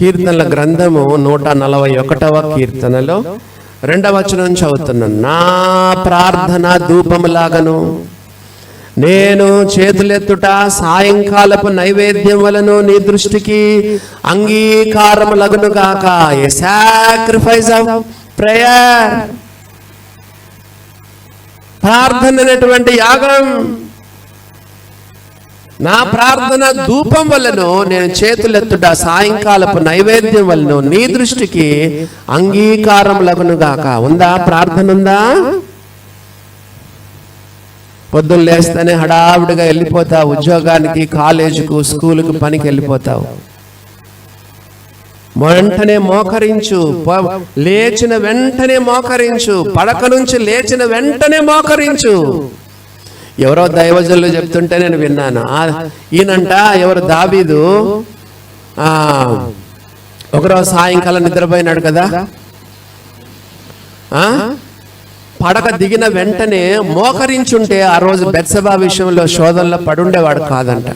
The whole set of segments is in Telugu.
కీర్తనల గ్రంథము నూట నలభై ఒకటవ కీర్తనలో రెండవ వచనం చదువుతున్నాను నా ప్రార్థన ధూపములాగను నేను చేతులెత్తుట సాయంకాలపు నైవేద్యం వలను నీ దృష్టికి అంగీకారములగును గాక. ఏ సాక్రిఫైస్ ఆఫ్ ప్రేయర్ ప్రార్థన అనేటువంటి యాగం నా ప్రార్థన ధూపం వలన నేను చేతులెత్తుట సాయంకాలపు నైవేద్యం వలన నీ దృష్టికి అంగీకారం లగునుగాక ఉందా? ప్రార్థన ఉందా పొద్దున్న లేస్తేనే హడావుడిగా వెళ్ళిపోతావు. ఉద్యోగానికి కాలేజీకు స్కూలుకు పనికి వెళ్ళిపోతావు. వెంటనే మోకరించు. లేచిన వెంటనే మోకరించు. పడక నుంచి లేచిన వెంటనే మోకరించు. ఎవరో దైవజనులు చెప్తుంటే నేను విన్నాను. ఈయనంట ఎవరు? దాబీదు ఒకరోజు సాయంకాలం నిద్రపోయినాడు కదా. ఆ పడక దిగిన వెంటనే మోకరించుంటే ఆ రోజు బెత్సబా విషయంలో శోధనలో పడుండేవాడు కాదంట.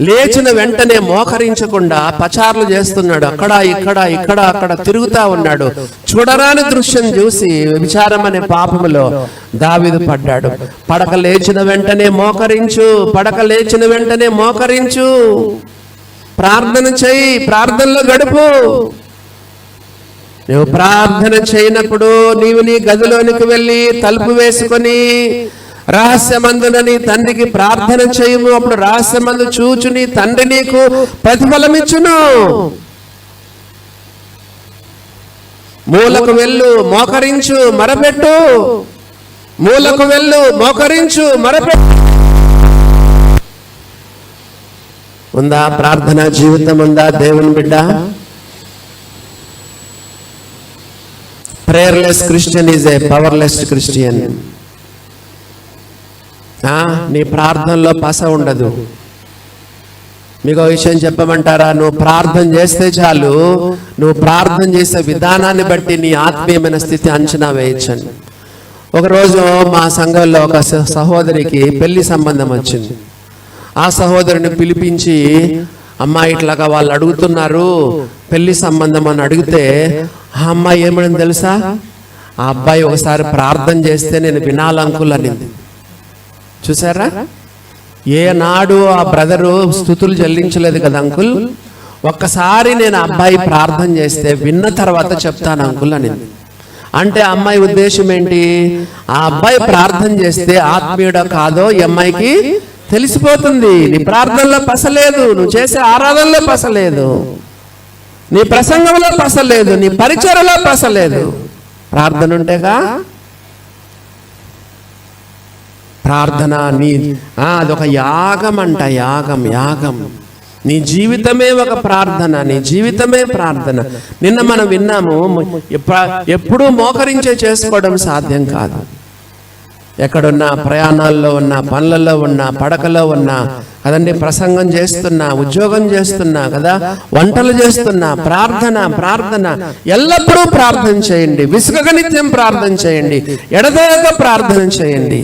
లేచిన వెంటనే మోకరించకుండా పచార్లు చేస్తున్నాడు. అక్కడ ఇక్కడ ఇక్కడ అక్కడ తిరుగుతా ఉన్నాడు. చూడరాని దృశ్యం చూసి విచారం అనే పాపములో దావిదు పడ్డాడు. పడక లేచిన వెంటనే మోకరించు పడక లేచిన వెంటనే మోకరించు. ప్రార్థన చేయి ప్రార్థనలో గడుపు. నువ్వు ప్రార్థన చేయనప్పుడు నీవు నీ గదిలోనికి వెళ్ళి తలుపు వేసుకొని రహస్యమందున నీ తండ్రికి ప్రార్థన చేయము. అప్పుడు రహస్యమందు చూచు నీ తండ్రి నీకు ప్రతిఫలమిచ్చును. మూలకు వెళ్ళు మోకరించు మరపెట్టు. మూలకు వెళ్ళు మోకరించు మరపెట్టు. ఉందా ప్రార్థన జీవితం? ఉందా దేవుని బిడ్డ? Prayerless Christian is a powerless Christian. నీ ప్రార్థనలో పస ఉండదు. మీకు ఒక విషయం చెప్పమంటారా? నువ్వు ప్రార్థన చేస్తే చాలు. నువ్వు ప్రార్థన చేసే విధానాన్ని బట్టి నీ ఆత్మీయమైన స్థితి అంచనా వేయచ్చండి. ఒకరోజు మా సంఘంలో ఒక సహోదరికి పెళ్ళి సంబంధం వచ్చింది. ఆ సహోదరుని పిలిపించి అమ్మాయి ఇట్లాగా వాళ్ళు అడుగుతున్నారు పెళ్ళి సంబంధం అని అడిగితే ఆ అమ్మాయి ఏమని తెలుసా? ఆ అబ్బాయి ఒకసారి ప్రార్థన చేస్తే నేను వినాలంకుల్ చూసారా ఏనాడు ఆ బ్రదరు స్థుతులు చెల్లించలేదు కదా అంకుల్? ఒక్కసారి నేను అబ్బాయి ప్రార్థన చేస్తే విన్న తర్వాత చెప్తాను అంకుల్ అనింది అంటే అమ్మాయి ఉద్దేశం ఏంటి? ఆ అబ్బాయి ప్రార్థన చేస్తే ఆత్మీయుడ కాదో ఈ అమ్మాయికి తెలిసిపోతుంది. నీ ప్రార్థనలో పసలేదు నువ్వు చేసే ఆరాధనలో పసలేదు. నీ ప్రసంగంలో పసలేదు నీ పరిచయలో పసలేదు. ప్రార్థన ఉంటేగా ప్రార్థన నీ అదొక యాగం అంట యాగం యాగం. నీ జీవితమే ఒక ప్రార్థన నీ జీవితమే ప్రార్థన. నిన్న మనం విన్నాము ఎప్పుడూ మోకరించే చేసుకోవడం సాధ్యం కాదు. ఎక్కడున్నా ప్రయాణాల్లో ఉన్నా పనులలో ఉన్నా పడకలో ఉన్నా కదండి ప్రసంగం చేస్తున్నా ఉద్యోగం చేస్తున్నా కదా వంటలు చేస్తున్నా ప్రార్థన ప్రార్థన. ఎల్లప్పుడూ ప్రార్థన చేయండి విసుగ నిత్యం ప్రార్థన చేయండి ఎడదోక ప్రార్థన చేయండి.